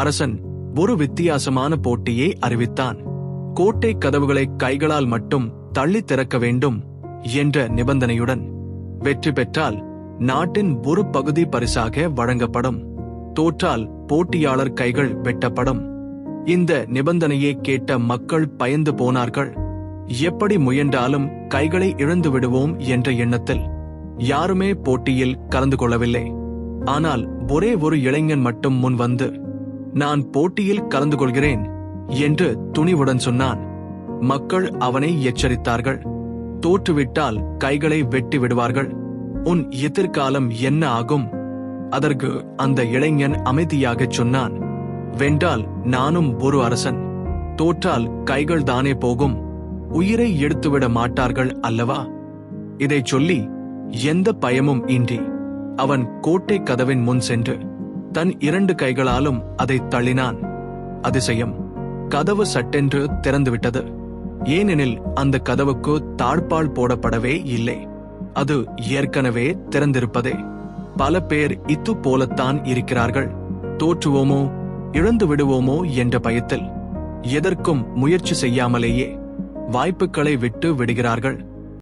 அரசன் ஒரு வித்தியாசமான போட்டியை அறிவித்தான். கோட்டை கதவுகளை கைகளால் மட்டும் தள்ளி திறக்க வேண்டும் என்ற நிபந்தனையுடன். வெற்றி பெற்றால் நாட்டின் ஒரு பகுதி பரிசாக வழங்கப்படும். தோற்றால் போட்டியாளர் கைகள் வெட்டப்படும். இந்த நிபந்தனையை கேட்ட மக்கள் பயந்து போனார்கள். எப்படி முயன்றாலும் கைகளை இழந்து விடுவோம் என்ற எண்ணத்தில் யாருமே போட்டியில் கலந்து கொள்ளவில்லை. ஆனால் ஒரே ஒரு இளைஞன் மட்டும் முன் வந்து நான் போட்டியில் கலந்து கொள்கிறேன் என்று துணிவுடன் சொன்னான். மக்கள் அவனை எச்சரித்தார்கள். தோற்றுவிட்டால் கைகளை வெட்டி விடுவார்கள். உன் எதிர்காலம் என்ன ஆகும்? அதற்கு அந்த இளைஞன் அமைதியாகச் சொன்னான். வென்றால் நானும் ஒரு அரசன். தோற்றால் கைகள் தானே போகும். உயிரை எடுத்துவிட மாட்டார்கள் அல்லவா? இதைச் சொல்லி எந்த பயமும் இன்றி அவன் கோட்டை கதவின் முன் சென்று தன் இரண்டு கைகளாலும் அதை தள்ளினான். அதிசயம். கதவு சட்டென்று திறந்துவிட்டது. ஏனெனில் அந்த கதவுக்கு தாழ்பால் போடப்படவே இல்லை. அது ஏற்கனவே திறந்திருப்பதே. பல பேர் இத்து போலத்தான் இருக்கிறார்கள். தோற்றுவோமோ இழந்து விடுவோமோ என்ற பயத்தில். எதற்கும் முயற்சி செய்யாமலேயே வாய்ப்புகளை விட்டு விடுகிறார்கள்.